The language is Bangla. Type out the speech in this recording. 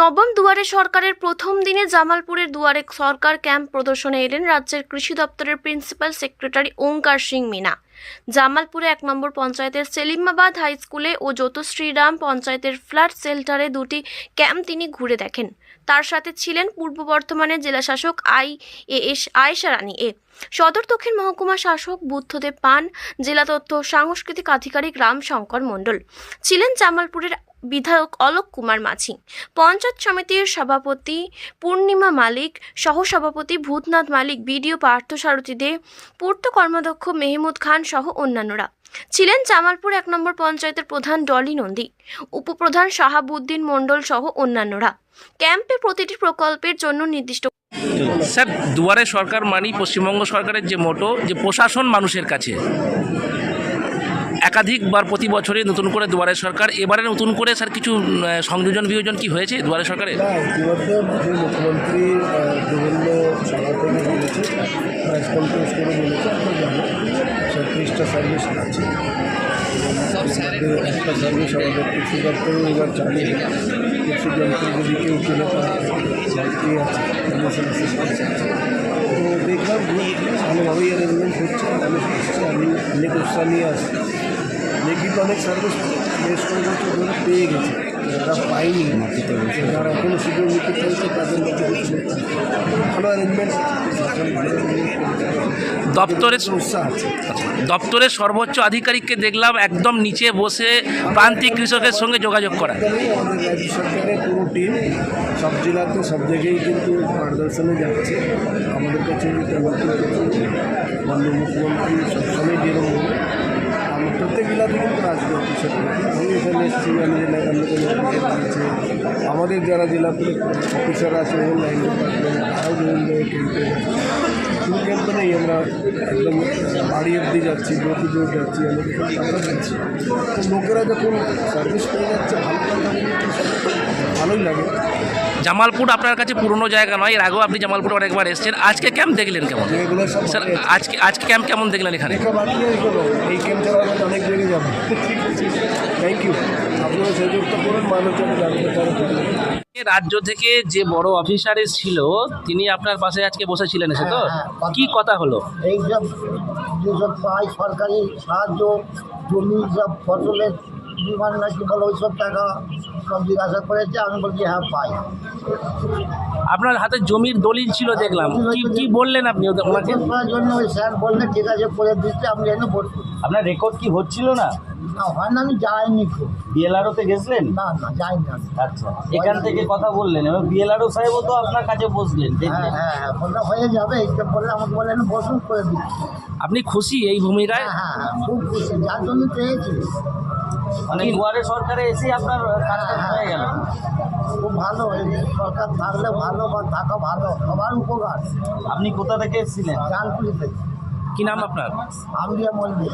নবম দুয়ারে সরকারের প্রথম দিনে জামালপুরের দুয়ারে সরকার ক্যাম্প প্রদর্শনে এলেন রাজ্যের কৃষি দপ্তরের প্রিন্সিপাল সেক্রেটারি ওঙ্কার সিং মিনা। জামালপুরে এক নম্বর পঞ্চায়েতের সেলিমাবাদ হাই স্কুলে ও শ্রীরাম পঞ্চায়েতের ফ্ল্যাট শেল্টারে দুটি ক্যাম্প তিনি ঘুরে দেখেন। তার সাথে ছিলেন পূর্ব বর্ধমানের জেলাশাসক I A S Ayesha Rani. এ সদর দক্ষিণ মহকুমা শাসক বুদ্ধদেব পান, জেলা তথ্য সাংস্কৃতিক আধিকারিক রাম শঙ্কর মণ্ডল। ছিলেন জামালপুরের বিধায়ক অলোক কুমার মাঝি। পঞ্চায়েত সমিতির সভাপতি পূর্ণিমা মালিক, সহসভাপতি ভূতনাথ মালিক, বিডিও পার্থসারথী দে, পূর্ত কর্মাধ্যক্ষ মেহমুদ খান সহ অন্যান্যরা ছিলেন জামালপুর এক নম্বর পঞ্চায়েতের প্রধান ডলি নন্দী, উপপ্রধান শাহাবুদ্দিন মণ্ডল সহ অন্যান্যরা। ক্যাম্পে প্রতিটি প্রকল্পের জন্য নির্দিষ্ট স্যার, দুয়ারে সরকার মানি পশ্চিমবঙ্গ সরকারের যে মোটো, যে প্রশাসন মানুষের কাছে। একাধিকবার প্রতি বছরই নতুন করে দুয়ারে সরকার, এবারে নতুন করে স্যার কিছু সংযোজন বিয়োজন কি হয়েছে দুয়ারে সরকারে? না, ইতিমধ্যে মাননীয় মুখ্যমন্ত্রী বিভিন্ন একটা সার্ভিস আমাদের কৃষি এবার কৃষি যন্ত্র যদি কেউ কিনে তো দেখলাম, ভালোভাবেই অ্যারেঞ্জমেন্ট হচ্ছে আমি অনেক উৎসাহ নিয়ে আসছি। সার্ভিস বেশ কয়েক বছর ধরে পেয়ে গেছে। যারা পায়নি। যারা এখনও সুযোগ নিতে চাইছে তাদের মধ্যে ভালো অ্যারেঞ্জমেন্ট দপ্তরের আছে। দপ্তরের সর্বোচ্চ আধিকারিককে দেখলাম একদম নিচে বসে প্রান্তিক কৃষকের সঙ্গে যোগাযোগ করা। রাজ্য সরকারের পুরো টিম সব জেলাতে সব জায়গায় কিন্তু পরিদর্শনে যাচ্ছে। আমাদের কাছে নতুন মাননীয় মুখ্যমন্ত্রী সবসময় যেরকম বলে আমি প্রত্যেক জেলাতে কিন্তু আমাদের যারা জেলা অফিসার আছে অনলাইন লাইন ডিপার্টমেন্ট তারাও বিভিন্ন জায়গায় ক্যাম্পে শুধু ক্যাম্পে নেই আমরা একদম বাড়ি অব্দি যাচ্ছি টু ডোর যাচ্ছি আমরা যাচ্ছি। তো লোকেরা যখন সার্ভিস পেয়ে যাচ্ছে ভালো ভালোই লাগে। জামালপুর আপনার কাছে পুরনো জায়গা নয় এর আগেও আপনি জামালপুর অনেকবার এসেছেন। আজকে ক্যাম্প দেখলেন কেমন? স্যার আজকে আজকে ক্যাম্প কেমন দেখলেন এখানে? এই ক্যাম্প অনেক জায়গায় যাব। থ্যাংক ইউ আপনারা সহযোগিতা করুন মানুষ যেন জানতে পারে। রাজ্য থেকে যে বড় অফিসার ছিল তিনি আপনার পাশে আজকে বসেছিলেন এসে তো? হ্যাঁ, হ্যাঁ, কি কথা। হলো? এই সব যেসব পাই সরকারি সাহায্য জমি সব ফসলের বিমান নাকি বলো ওইসব টাকা সব জিজ্ঞাসা করেছে আমি বলছি হ্যাঁ পাই। আপনার হাতে জমির দলিল ছিল দেখলাম। কি কি বললেন আপনি ওদের- ওনাকে? জন্য ওই স্যার বললে ঠিক আছে করে দিচ্ছে যেন বলছি আপনার রেকর্ড কি হচ্ছিল না? না হয় না আমি যাইনি বিএলআরওতে গেছিলেন? না না আচ্ছা এখান থেকে কথা বললেন। এবার বিএলআরও সাহেবও তো আপনার কাছে বসলেন হ্যাঁ দেখলেন। হ্যাঁ হ্যাঁ বললে হয়ে যাবে বললে আমাকে বললেন বসুন করে দিচ্ছি। আপনি খুশি এই ভূমিকায় হ্যাঁ হ্যাঁ হ্যাঁ খুব খুশি যার জন্য পেয়েছি। মানে দুয়ারে সরকারে এসে আপনার কাজটা হয়ে গেল। খুব ভালো সরকার থাকলে ভালো বা থাকা ভালো সবার উপকার। আপনি কোথা থেকে এসেছিলেন? জানপুরি থেকে। কি নাম আপনার? আমরিয়া মন্দির